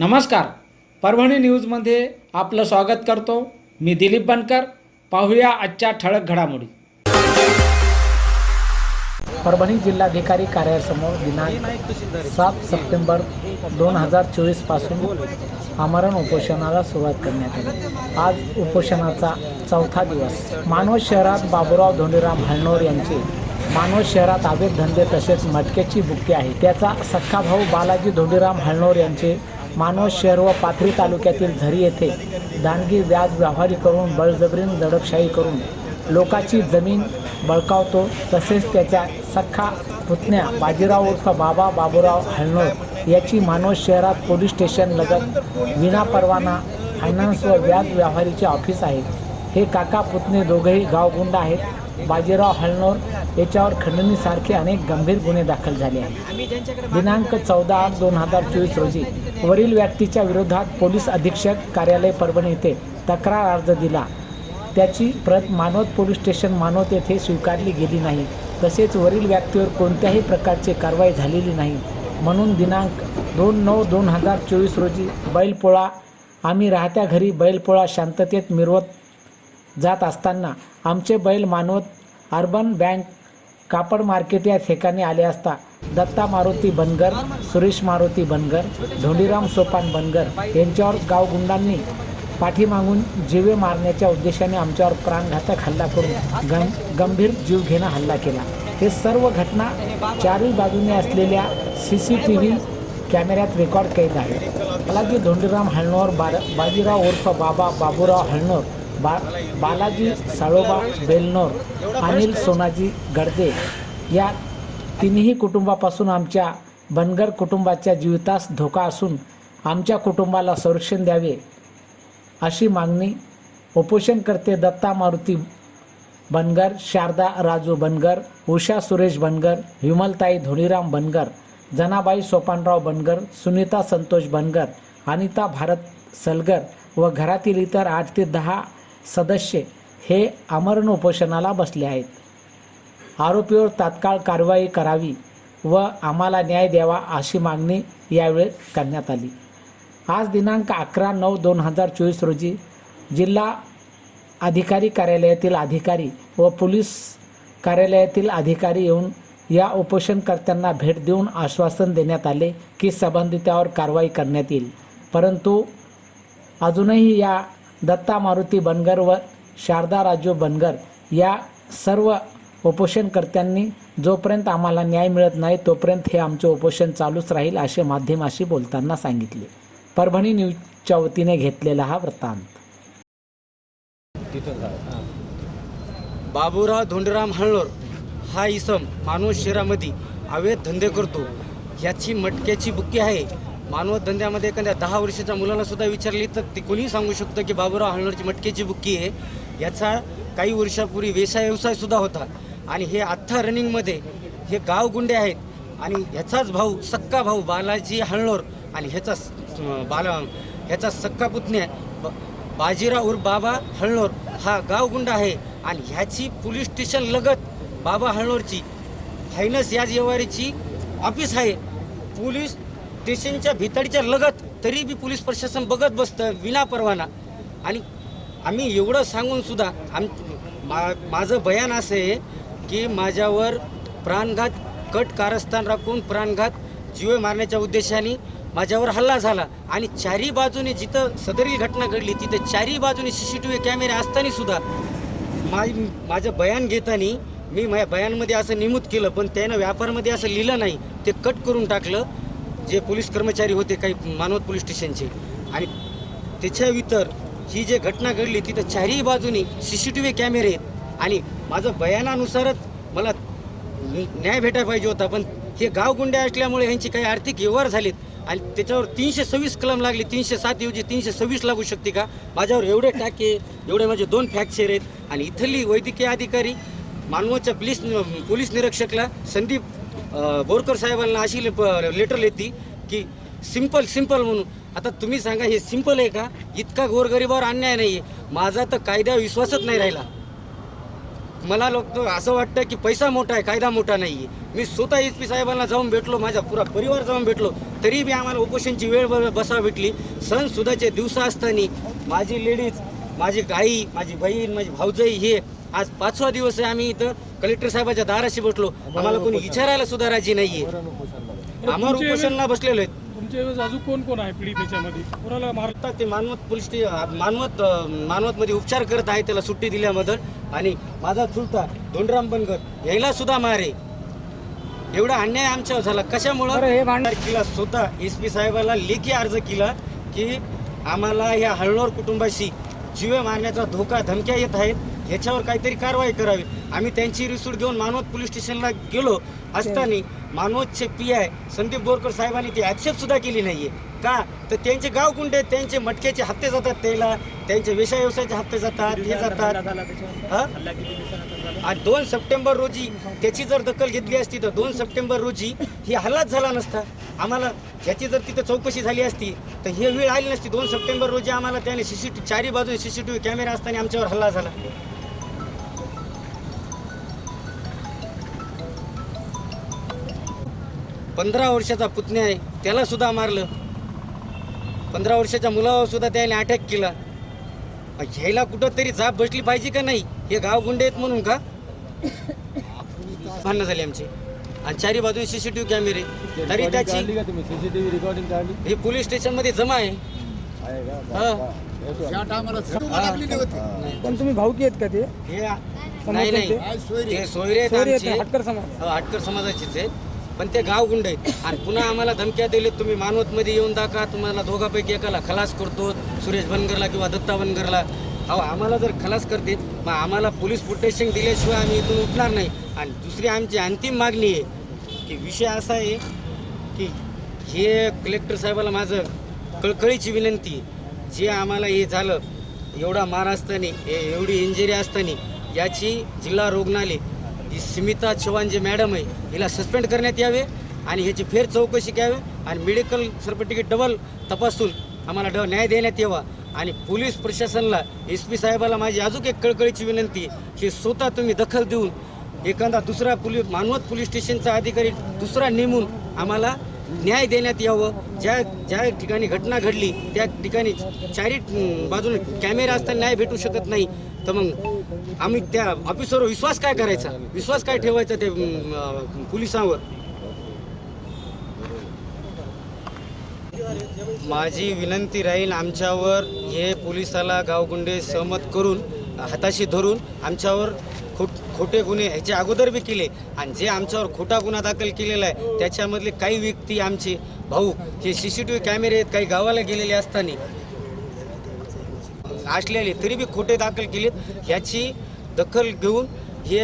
नमस्कार. परभणी न्यूजमध्ये आपलं स्वागत करतो. मी दिलीप बनकर. पाहूया आजच्या ठळक घडामोडी. परभणी जिल्हाधिकारी कार्यालयासमोर दिनांक सात सप्टेंबर दोन हजार चोवीसपासून आमरण उपोषणाला सुरुवात करण्यात आली. आज उपोषणाचा चौथा दिवस. मानवत शहरात बाबूराव धोंडीराम हळणोर यांचे मानवत शहरात अवैध धंदे तसेच मटक्याची बुक्के आहे. त्याचा सख्खा भाऊ बालाजी धोंडीराम हळणोर यांचे मानवत शहर व पाथरी तालुक्यातील झरी येथे दानगी व्याज व्यवहारी करून बळजबरीन दडपशाही करून लोकाची जमीन बळकावतो. तसेच त्याच्या सख्खा पुतण्या बाजीराव उर्फ बाबा बाबूराव हळणोर याची मानवत शहरात पोलीस स्टेशन लगत विना परवाना फायनान्स व व्याज व्यवहारीचे ऑफिस आहे. हे काका पुतणे दोघेही गावगुंड आहेत. बाजीराव हळणोर याच्यावर खंडणीसारखे अनेक गंभीर गुन्हे दाखल झाले आहेत. दिनांक चौदा आठ दोन हजार चोवीस रोजी वरील व्यक्तीच्या विरोधात पोलीस अधीक्षक कार्यालय परभणी येथे तक्रार अर्ज दिला. त्याची प्रत मानवत पोलीस स्टेशन मानवत येथे स्वीकारली गेली नाही. तसेच वरील व्यक्तीवर कोणत्याही प्रकारची कारवाई झालेली नाही. म्हणून दिनांक दोन नऊ दोन हजार चोवीस रोजी बैलपोळा आम्ही राहत्या घरी बैलपोळा शांततेत मिरवत जात असताना आमचे बैल मानवत अर्बन बँक कापड मार्केट या ठिकाणी आले असता दत्ता मारुती बनगर सुरेश मारुती बनगर धोंडीराम सोपान बनगर यांच्यावर गावगुंडांनी पाठीमागून जीवे मारण्याच्या उद्देशाने आमच्यावर प्राणघातक हल्ला करून गं गंभीर जीवघेणा हल्ला केला. हे सर्व घटना चारही बाजूने असलेल्या सी सी टी व्ही कॅमेऱ्यात रेकॉर्ड कैद आहे. बालाजी धोंडीराम हळणोर बा बाजीराव उर्फ बाबा बाबूराव हळणोर बा बालाजी साळोबा बेलनोर अनिल सोनाजी गडदे या तिन्ही कुटुंबापासून आमच्या बनगर कुटुंबाच्या जीवितास धोका असून आमच्या कुटुंबाला संरक्षण द्यावे अशी मागणी उपोषणकर्ते दत्ता मारुती बनगर शारदा राजू बनगर उषा सुरेश बनगर विमलताई धोणीराम बनगर जनाबाई सोपानराव बनगर सुनीता संतोष बनगर अनिता भारत सलगर व घरातील इतर आठ ते दहा सदस्य हे आमरण उपोषणाला बसले आहेत. आरोपीवर तात्काळ कारवाई करावी व आम्हाला न्याय द्यावा अशी मागणी यावेळी करण्यात आली. आज दिनांक अकरा नऊ दोन हजार चोवीस रोजी जिल्हा अधिकारी कार्यालयातील अधिकारी व पोलीस कार्यालयातील अधिकारी येऊन या उपोषणकर्त्यांना भेट देऊन आश्वासन देण्यात आले की संबंधितावर कारवाई करण्यात येईल. परंतु अजूनही या दत्ता मारुती बनगर व शारदा राजू बनगर या सर्व उपोषणकर्त्यांनी जोपर्यंत आम्हाला न्याय मिळत नाही तोपर्यंत हे आमचे उपोषण चालूच राहील असे माध्यमाशी बोलताना सांगितले. परभणी न्यूजच्या वतीने घेतलेला हा वृत्तांत. बाबूराव धोंडराम हळणोर हा इसम मानव शहरामध्ये अवैध धंदे करतो. याची मटक्याची बुक्की आहे. मानवत धंद्यामध्ये एखाद्या दहा वर्षाच्या मुलाला सुद्धा विचारली तर ते कोणीही सांगू शकतं की बाबूराव हळणोरची मटक्याची बुक्की आहे. याचा काही वर्षापूर्वी व्यवसाय व्यवसाय सुद्धा होता. आणि हे आत्ता रनिंगमध्ये हे गावगुंडे आहेत. आणि ह्याचाच भाऊ सक्का भाऊ बालाजी हळणोर आणि ह्याचा बाला ह्याचा सक्का पुतण्या ब- बाजीराव उर्फ बाबा हळणोर हा गावगुंडा आहे. आणि ह्याची पोलीस स्टेशन लगत बाबा हळणोरची फायनस या जेवारीची ऑफिस आहे. पोलीस स्टेशनच्या भितडीच्या लगत तरी बी पोलीस प्रशासन बघत बसतं विना परवाना. आणि आम्ही एवढं सांगून सुद्धा आम मा माझं बयान असं आहे की माझ्यावर प्राणघात कट कारस्थान राखून प्राणघात जीवे मारण्याच्या उद्देशाने माझ्यावर हल्ला झाला. आणि चारी बाजूने जिथं सदरील घटना घडली तिथं चारी बाजूने सी सी टी व्ही कॅमेरे असताना सुद्धा मा माझं बयान घेताना मी माझ्या बयानमध्ये असं नमूद केलं पण त्यानं व्यापारमध्ये असं लिहिलं नाही. ते कट करून टाकलं. जे पोलीस कर्मचारी होते काही मानवत पोलीस स्टेशनचे. आणि त्याच्या इतर ही जे घटना घडली तिथं चारही बाजूनी सी सी टी व्ही कॅमेरे आहेत आणि माझं बयानानुसारच मला न्याय भेटायला पाहिजे होता पण हे गावगुंडे असल्यामुळे ह्यांचे काही आर्थिक व्यवहार झालेत आणि त्याच्यावर तीनशे सव्वीस कलम लागली. तीनशे सात ऐवजी तीनशे सव्वीस लागू शकते का? माझ्यावर एवढे टाके एवढे माझे दोन फ्रॅक्चर आहेत. आणि इथली वैद्यकीय अधिकारी मानवाच्या पोलीस पोलीस निरीक्षकला संदीप बोरकर साहेबांना अशी ले- लेटर लिहिती की सिंपल सिंपल म्हणून. आता तुम्ही सांगा हे सिंपल आहे का? इतका गोरगरिबावर अन्याय नाही आहे माझा तर कायदा विश्वासच नाही राहिला. मला लोक असं वाटतं की पैसा मोठा आहे कायदा मोठा नाही आहे मी स्वतः एस पी साहेबांना जाऊन भेटलो माझा पुरा परिवार जाऊन भेटलो. तरी बी आम्हाला उपोषणची वेळ बसा भेटली. सण दिवसा दिवस असताना माझी लेडीज माझी गाई माझी बहीण माझी भाऊजाई हे आज पाचवा दिवस आहे आम्ही इथं. कलेक्टर साहेबाच्या दाराशी बसलो. आम्हाला कोणी विचारायला सुद्धा राजी नाहीये. आम्हाला उपोषणला बसलेलो आहेत. तुमच्या अजून कोण कोण आहे त्याच्यामध्ये कोणाला ते मानवत पोलीस मानवत मानवतमध्ये उपचार करत आहे त्याला सुट्टी दिल्याबद्दल. आणि माझा चुलता धोंडराम बनकर यायला सुद्धा मारे. एवढा अन्याय आमच्यावर झाला. कशामुळं? हे केला स्वतः एस पी साहेबाला लेखी अर्ज केला की आम्हाला या हळणोर कुटुंबाशी जीवे मारण्याचा धोका धमक्या येत आहेत. ह्याच्यावर काहीतरी कारवाई करावी. आम्ही त्यांची रिसूट घेऊन मानवत पोलीस स्टेशनला गेलो असताना मानवतचे पी आय संदीप बोरकर साहेबांनी ती ॲक्सेप्ट सुद्धा केली नाहीये. का? तर त्यांचे गाव कुंडे आहेत, त्यांचे मटक्याचे हप्ते जातात त्याला. त्यांचे व्यवसाय व्यवसायाचे हप्ते जातात हे जातात. हा? आज दोन सप्टेंबर रोजी त्याची जर दखल घेतली असती तर दोन सप्टेंबर रोजी ही हल्लाच झाला नसता. आम्हाला ह्याची जर तिथं चौकशी झाली असती तर ही वेळ आली नसती. दोन सप्टेंबर रोजी आम्हाला त्याने सीसीटीव्ही चारी बाजू सीसीटीव्ही कॅमेरा असताना आमच्यावर हल्ला झाला. पंधरा वर्षाचा पुतण्या आहे त्याला सुद्धा मारलं. पंधरा वर्षाच्या मुलावर सुद्धा त्याने अटॅक केला. मग घ्यायला कुठं तरी जाप बसली पाहिजे का नाही? हे गाव गुंडे आहेत म्हणून का? भांडणं झाली आमची. आणि चारी बाजूने सीसीटीव्ही कॅमेरे. तरी त्याची सीसीटीव्ही रेकॉर्डिंग काढली? हे पोलीस स्टेशनमध्ये जमा आहे. आहे का? हा. पण तुम्ही भाऊकी आहेत का ते? हे नाही नाही. ते सोयरे. हटकर समाज. हो, हटकर समाजाचीच आहे पण ते गाव गुंड आहेत. आणि पुन्हा आम्हाला धमक्या दिले तुम्ही मानवतमध्ये येऊन दाखवा तुम्हाला दोघापैकी एकाला खलास करतो सुरेश बनगरला किंवा दत्ता बनगरला. अहो आम्हाला जर खलास करते मग आम्हाला पोलीस प्रोटेक्शन दिल्याशिवाय आम्ही इथून उठणार नाही. आणि दुसरी आमची अंतिम मागणी आहे की विषय असा आहे की हे कलेक्टर साहेबाला माझं कळकळीची विनंती जे आम्हाला हे झालं एवढा मार असताना ए- एवढी इंजरी असताना याची जिल्हा रुग्णालय ही स्मिता चव्हाण जे मॅडम आहे हिला सस्पेंड करण्यात यावे आणि ह्याची फेर चौकशी घ्यावी आणि मेडिकल सर्टिफिकेट डबल तपासून आम्हाला ड न्याय देण्यात यावा. आणि पोलीस प्रशासनाला एस पी साहेबाला माझी अजून एक कळकळीची विनंती की स्वतः तुम्ही दखल देऊन एखादा दुसरा पोलीस मानवत पोलीस स्टेशनचा अधिकारी दुसरा नेमून आम्हाला न्याय देण्यात यावं. ज्या ज्या ठिकाणी घटना घडली त्या ठिकाणी चारी बाजूने कॅमेरा असताना न्याय भेटू शकत नाही. तर मग आम्ही त्या ऑफिसरवर विश्वास काय करायचा? विश्वास काय ठेवायचा ते पोलिसांवर? माझी विनंती राहील आमच्यावर हे पोलिसाला गावगुंडे सहमत करून हाताशी धरून आमच्यावर खोटे गुन्हे ह्याच्या अगोदर बी केले आणि जे आमच्यावर खोटा गुन्हा दाखल केलेला आहे त्याच्यामधले काही व्यक्ती आमचे भाऊ हे सी सी टी व्ही कॅमेरे आहेत काही गावाला गेलेले असताना. असलेले तरी बी खोटे दाखल केलेत. ह्याची दखल घेऊन हे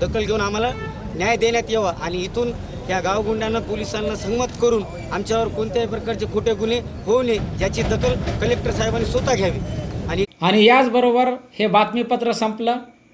दखल घेऊन आम्हाला न्याय देण्यात यावा आणि इथून या गावगुंडांना पोलिसांना संमत करून आमच्यावर कोणत्याही प्रकारचे खोटे गुन्हे होऊ नये याची दखल कलेक्टर साहेबांनी स्वतः घ्यावी. आणि आणि याचबरोबर हे बातमीपत्र संपलं.